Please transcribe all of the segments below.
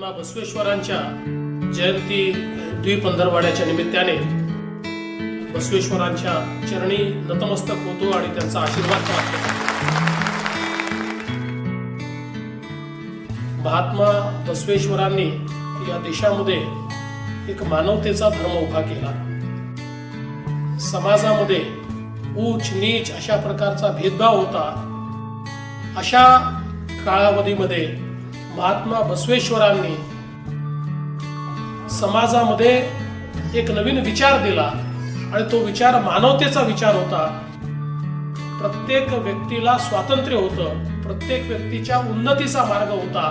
महात्मा बसवेश्वरांच्या जयंती द्विपंधरवाड्याच्या निमित्ताने बसवेश्वरांच्या चरणी नतमस्तक होतो आणि त्यांचा आशीर्वाद प्राप्त महात्मा बसवेश्वरांनी या देशामध्ये एक मानवतेचा धर्म उभा केला. समाजामध्ये उच नीच अशा प्रकारचा भेदभाव होता. अशा काळावधीमध्ये महात्मा बसवेश्वरांनी समाजामध्ये एक नवीन विचार दिला आणि तो विचार मानवतेचा विचार होता. प्रत्येक व्यक्तीला स्वातंत्र्य होतं. प्रत्येक व्यक्तीच्या उन्नतीचा मार्ग होता.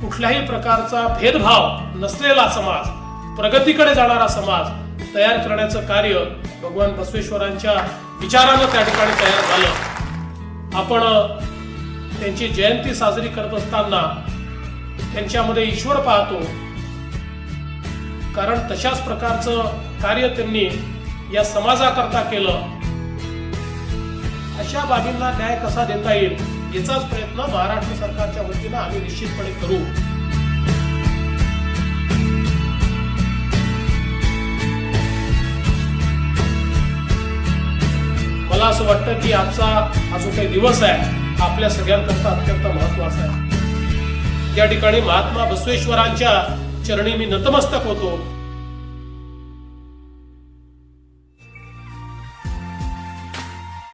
कुठल्याही प्रकारचा भेदभाव नसलेला समाज प्रगतीकडे जाणारा समाज तयार करण्याचं कार्य भगवान बसवेश्वरांच्या विचारानं त्या ठिकाणी तयार झालं. आपण त्यांची जयंती साजरी करत असताना त्यांच्यामध्ये ईश्वर पाहतो. कारण तशाच प्रकारचं कार्य त्यांनी या समाजाकरता केलं. अशा बाबींना न्याय कसा देता येईल याचाच प्रयत्न महाराष्ट्र सरकारच्या वतीनं आम्ही निश्चितपणे करू. मला असं वाटतं की आजचा हा जो काही दिवस आहे आपल्या सगळ्यांकरता अत्यंत महत्त्वाचा आहे. या ठिकाणी महात्मा बसवेश्वरांच्या चरणी मी नतमस्तक होतो.